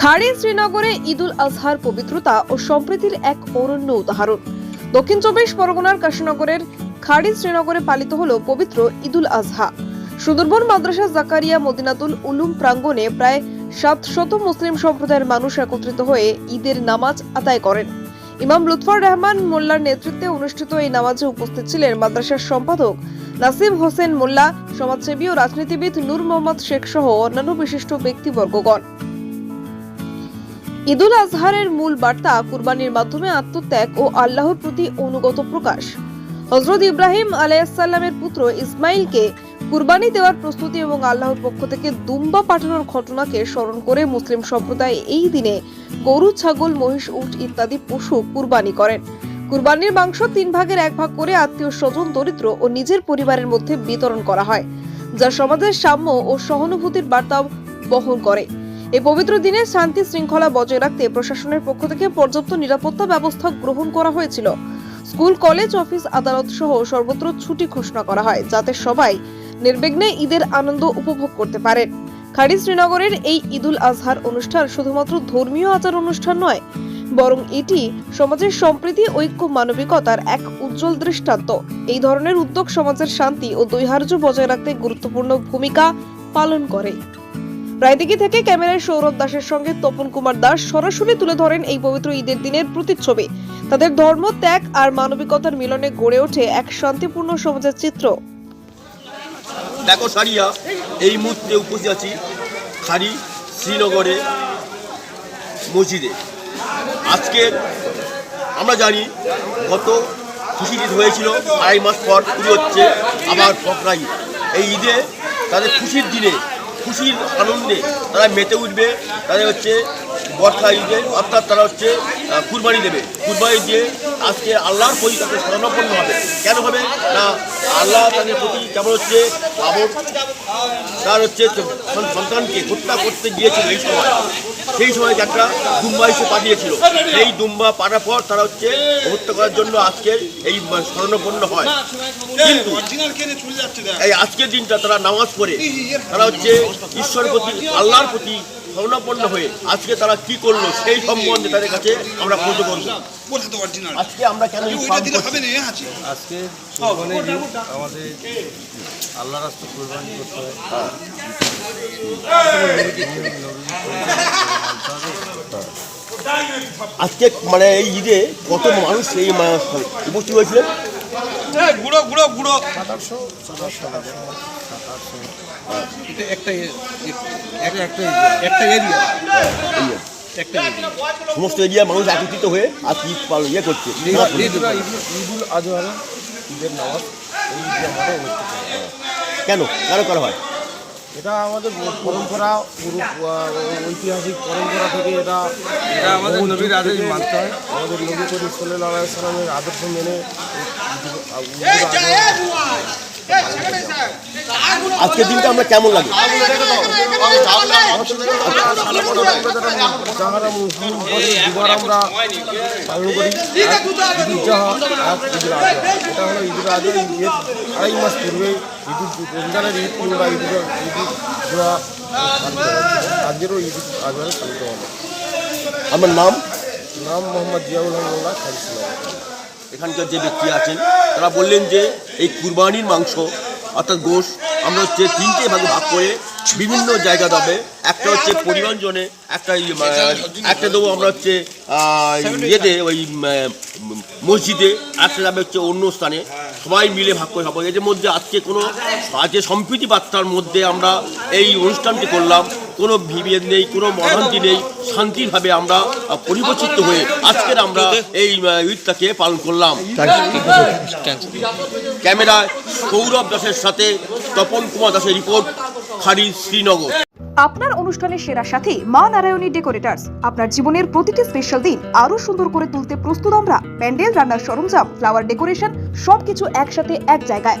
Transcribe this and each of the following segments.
খাড়ি শ্রীনগরে ঈদুল আজহার পবিত্রতা ও সম্প্রীতির এক অনন্য উদাহরণ। দক্ষিণ চব্বিশ পরগনার কাশীনগরের খাড়ি শ্রীনগরে পালিত হল পবিত্র ঈদুল আজহা। সুন্দরবন মাদ্রাসা জাকারিয়া মদিনাতুল উলুম প্রাঙ্গণে প্রায় সাত শত মুসলিম সম্প্রদায়ের মানুষ একত্রিত হয়ে ঈদের নামাজ আদায় করেন। ইমাম লুৎফর রহমান মোল্লার নেতৃত্বে অনুষ্ঠিত এই নামাজে উপস্থিত ছিলেন মাদ্রাসার সম্পাদক নাসিম হোসেন মোল্লা, সমাজসেবী ও রাজনীতিবিদ নূর মোহাম্মদ শেখ সহ অন্যান্য বিশিষ্ট ব্যক্তিবর্গগণ। ঈদুল আজহারের মূল বার্তা কুরবানির মাধ্যমে আত্মত্যাগ ও আল্লাহর প্রতি অনুগত প্রকাশ। হজরত ইব্রাহিম আলাইসাল্লামের পুত্র ইসমাইলকে কুরবানি দেওয়ার প্রস্তুতি এবং আল্লাহর পক্ষ থেকে দুম্বা পাঠানোর ঘটনাকে স্মরণ করে মুসলিম সম্প্রদায় এই দিনে গরু, ছাগল, মহিষ, উট ইত্যাদি পশু কুরবানি করেন। কুরবানির মাংস তিন ভাগের এক ভাগ করে আত্মীয় স্বজন, দরিদ্র ও নিজের পরিবারের মধ্যে বিতরণ করা হয়, যা সমাজের সাম্য ও সহানুভূতির বার্তা বহন করে। এই পবিত্র দিনে শান্তি শৃঙ্খলা বজায় রাখতে প্রশাসনের পক্ষ থেকে পর্যাপ্ত নিরাপত্তা ব্যবস্থা গ্রহণ করা হয়েছিল। স্কুল, কলেজ, অফিস, আদালত সহ সর্বত্র ছুটি ঘোষণা করা হয়, যাতে সবাই নির্বিঘ্নে ঈদের আনন্দ উপভোগ করতে পারেন খাড়ি শ্রীনগরের এই ঈদুল আজহার অনুষ্ঠান শুধুমাত্র ধর্মীয় আচার অনুষ্ঠান নয়, বরং এটি সমাজের সম্প্রীতি, ঐক্য, মানবিকতার এক উজ্জ্বল দৃষ্টান্ত। এই ধরনের উদ্যোগ সমাজের শান্তি ও দৈহার্য বজায় রাখতে গুরুত্বপূর্ণ ভূমিকা পালন করে। রায়দিঘি থেকে ক্যামেরায় সৌরভ দাসের সঙ্গে তপন কুমার দাস সরাসরি তুলে ধরেন এই পবিত্র ঈদের দিনের প্রতিচ্ছবি। তাদের ধর্ম, ত্যাগ আর মানবিকতার মিলনে গড়ে ওঠে এক শান্তিপূর্ণ সমাজের চিত্র। দেখো সারিয়া, এই মুহূর্তে উপস্থিত আছি খারি শ্রীনগরে মসজিদে। আজকের আমরা জানি গত খুশি ঈদ হয়েছিল, আড়াই মাস পর শুরু হচ্ছে আবার ফকরা ঈদ। এই ঈদে তাদের খুশির দিনে খুশির আনন্দে তারা মেতে উঠবে, তাদের হচ্ছে বর্ষা ঈদে অর্থাৎ তারা হচ্ছে কুরবানি দেবে। কুরবানি দিয়ে আজকে আল্লাহর তাদের স্মরণাপন্ন হবে। কেন হবে? না, আল্লাহ তাদের প্রতি কেমন হচ্ছে? আবর তার হচ্ছে সন্তানকে হত্যা করতে গিয়েছিল এই সময়। সেই সময় একটা দুম্বা এসে পাঠিয়েছিল। সেই দুম্বা পাঠার পর তারা হচ্ছে হত্যা করার জন্য আজকে এই স্মরণাপন্ন হয়। কিন্তু এই আজকের দিনটা তারা নামাজ পড়ে। তারা হচ্ছে ঈশ্বর প্রতি, আল্লাহর প্রতি স্মরণাপন্ন হয়ে আজকে তারা কি করল সেই সম্বন্ধে তাদের কাছে আমরা খোঁজ করব আজকে আমরা কেন আছে। আজকে আমাদের আল্লাহ রাস্তা কোরবানি করতে হয়। আজকে মানে এই ঈদে কত মানুষ এই উপস্থিত হয়েছিলেন? গুঁড়ো গুঁড়ো গুঁড়ো। সাতাশশো সাতাশশো সাতাশশো এটা একটা এ- একটা একটা একটা এরিয়া একটা এরিয়া সমস্ত এরিয়ার মানুষ একত্রিত হয়ে আজ ঈদ পালন ইয়ে করছে। ঈদুল ঈদুল আজহার ঈদের নামাজ এই ঈদে আমাদের অনুষ্ঠিত কেন? কেন করা হয়? এটা আমাদের পরম্পরা ঐতিহাসিক পরম্পরা থেকে এটা এটা আমাদের নবীর আদেশ মানতে হয়। আমাদের নবী করিম সাল্লাহ সাল্লামের আদর্শ মেনে আজকের দিনটা আমরা কেমন লাগে? দুবার আমরা পালন করি এটা হলো ঈদুল আজহা ঈদের আড়াই মাস পূর্বে ঈদুল রমজানের ঈদ কিংবা ঈদুল ঈদুল আজকেরও ঈদুল আজহারে পালিত হবে আমার নাম নাম মোহাম্মদ জিয়াউল রহমাল্লাহ খারিসলাম এখানকার যে ব্যক্তি আছেন, তারা বললেন যে এই কুরবানির মাংস অর্থাৎ গোশ আমরা হচ্ছে তিনটে ভাগে ভাগ করে বিভিন্ন জায়গা দেবে। একটা হচ্ছে পরিবহনজনে একটা একটা দেবো আমরা হচ্ছে ইয়েতে, ওই মসজিদে, একটা যাবে হচ্ছে অন্য স্থানে। সবাই মিলে ভাগ করে খাব। এদের মধ্যে আজকে কোনো, আজকে সম্প্রীতি বার্তার মধ্যে আমরা এই অনুষ্ঠানটি করলাম। কোনো বিভেদ নেই কোনো মহান্তি নেই। শান্তিভাবে আমরা পরিবর্তিত হয়ে আজকের আমরা এই ঈদটাকে পালন করলাম। ক্যামেরায় সৌরভ দাসের সাথে তপন কুমার দাসের রিপোর্ট খারি শ্রীনগর। আপনার অনুষ্ঠানের সেরা সাথী মা নারায়ণী ডেকোরেটার্স। আপনার জীবনের প্রতিটি স্পেশাল দিন আরও সুন্দর করে তুলতে প্রস্তুত আমরা। প্যান্ডেল রান্নার সরঞ্জাম ফ্লাওয়ার ডেকোরেশন সবকিছু একসাথে এক জায়গায়।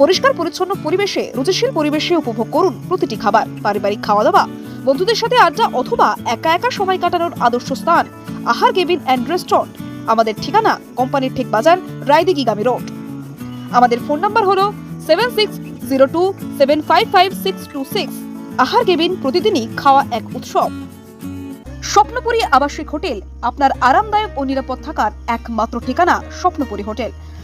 পরিষ্কার পরিচ্ছন্ন পরিবেশে, রুচিশীল পরিবেশে উপভোগ করুন প্রতিটি খাবার, পারিবারিক খাওয়া দাওয়া বন্ধুদের সাথে আড্ডা অথবা একা একা সময় কাটানোর আদর্শ স্থান, আহার কেবিন অ্যান্ড রেস্টুরেন্ট। আমাদের ঠিকানা কোম্পানির ঠিক বাজার, রায়দিঘিগামী রোড। আমাদের ফোন নাম্বার হলো seven six zero two seven five five six two six. Ahar cabin প্রতিদিনই খাওয়া এক উৎসব। স্বপ্নপুরী আবাসিক হোটেল, আপনার আরামদায়ক ও নিরাপদ থাকার একমাত্র ঠিকানা স্বপ্নপুরী হোটেল।